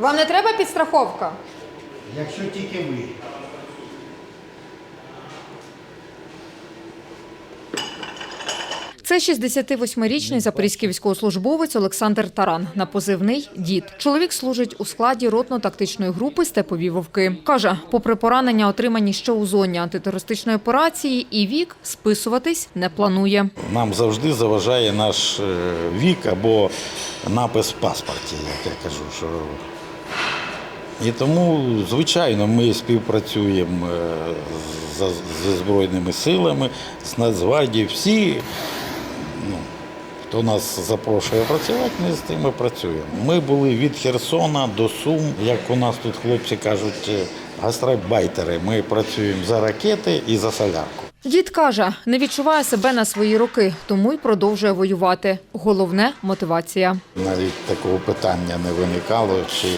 Вам не треба підстраховка? Якщо тільки ви. Це 68-річний запорізький військовослужбовець Олександр Таран на позивний дід. Чоловік служить у складі ротно-тактичної групи Степові вовки. каже, попри поранення, отримані ще у зоні антитерористичної операції, і вік списуватись не планує. Нам завжди заважає наш е, вік або напис в паспорті, як я кажу. Що... І тому, звичайно, ми співпрацюємо е, з- зі Збройними силами, з Нацгвардією. Всі, ну, хто нас запрошує працювати, ми з тими працюємо. Ми були від Херсона до Сум, як у нас тут хлопці кажуть, е, гастробайтери. Ми працюємо за ракети і за солярку. Дід каже, не відчуває себе на свої роки, тому й продовжує воювати. Головне мотивація. Навіть такого питання не виникало, чи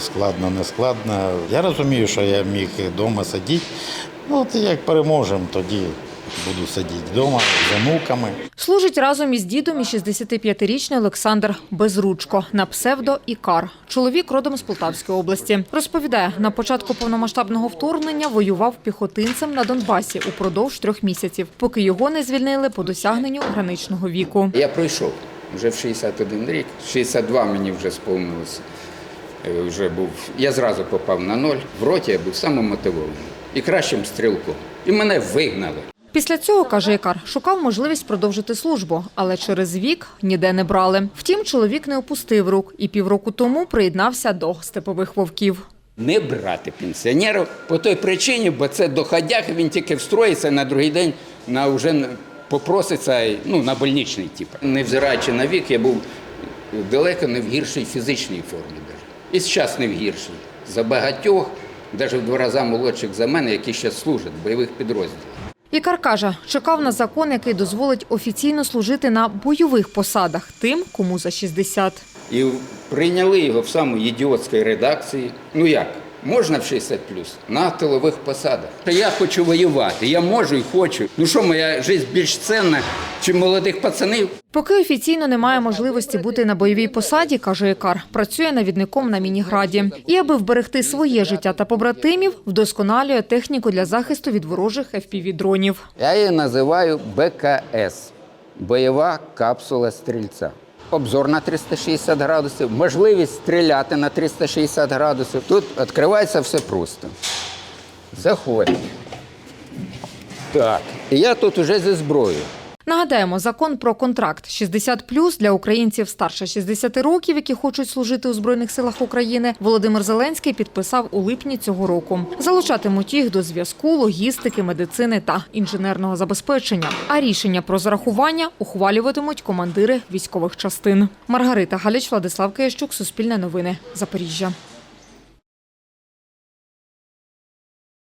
складно, не складно. Я розумію, що я міг вдома сидіти. Ну, от як переможемо, тоді буду сидіти вдома з онуками. Служить разом із дідом і 65-річний Олександр Безручко на псевдо Ікар. Чоловік родом з Полтавської області. Розповідає, на початку повномасштабного вторгнення воював піхотинцем на Донбасі упродовж трьох місяців, поки його не звільнили по досягненню граничного віку. Я пройшов вже в 61 рік, 62 мені вже сповнилося. Е, Вже був, я зразу попав на ноль. В роті я був самомотивований і кращим стрілком. І мене вигнали. Після цього, каже Ікар, шукав можливість продовжити службу, але через вік ніде не брали. Втім, чоловік не опустив рук і півроку тому приєднався до степових вовків. Не брати пенсіонерів по той причині, бо це доходяг, він тільки встроїться на другий день на вже попроситься ну, на больничний тип. Невзираючи на вік, я був далеко не в гіршій фізичній формі. І зараз не в гіршій. За багатьох, навіть в два рази молодших за мене, які ще служать в бойових підрозділах. Ікар каже, чекав на закон, який дозволить офіційно служити на бойових посадах тим, кому за 60. І прийняли його в самій ідіотській редакції. Ну як? Можна в 60 плюс на тилових посадах. Та я хочу воювати, я можу і хочу. Ну що, моя життя більш цінна, чи молодих пацанів? Поки офіційно немає можливості бути на бойовій посаді, каже Ікар, працює навідником на Мініграді. І аби вберегти своє життя та побратимів, вдосконалює техніку для захисту від ворожих FPV-дронів. Я її називаю БКС бойова капсула стрільця. Обзор на 360 градусів, можливість стріляти на 360 градусів. Тут відкривається все просто. Заходимо. Так. І я тут уже зі зброєю. Нагадаємо, закон про контракт 60+, для українців старше 60 років, які хочуть служити у Збройних силах України, Володимир Зеленський підписав у липні цього року. Залучатимуть їх до зв'язку, логістики, медицини та інженерного забезпечення. А рішення про зарахування ухвалюватимуть командири військових частин. Маргарита Галіч, Владислав Киящук, Суспільне новини, Запоріжжя.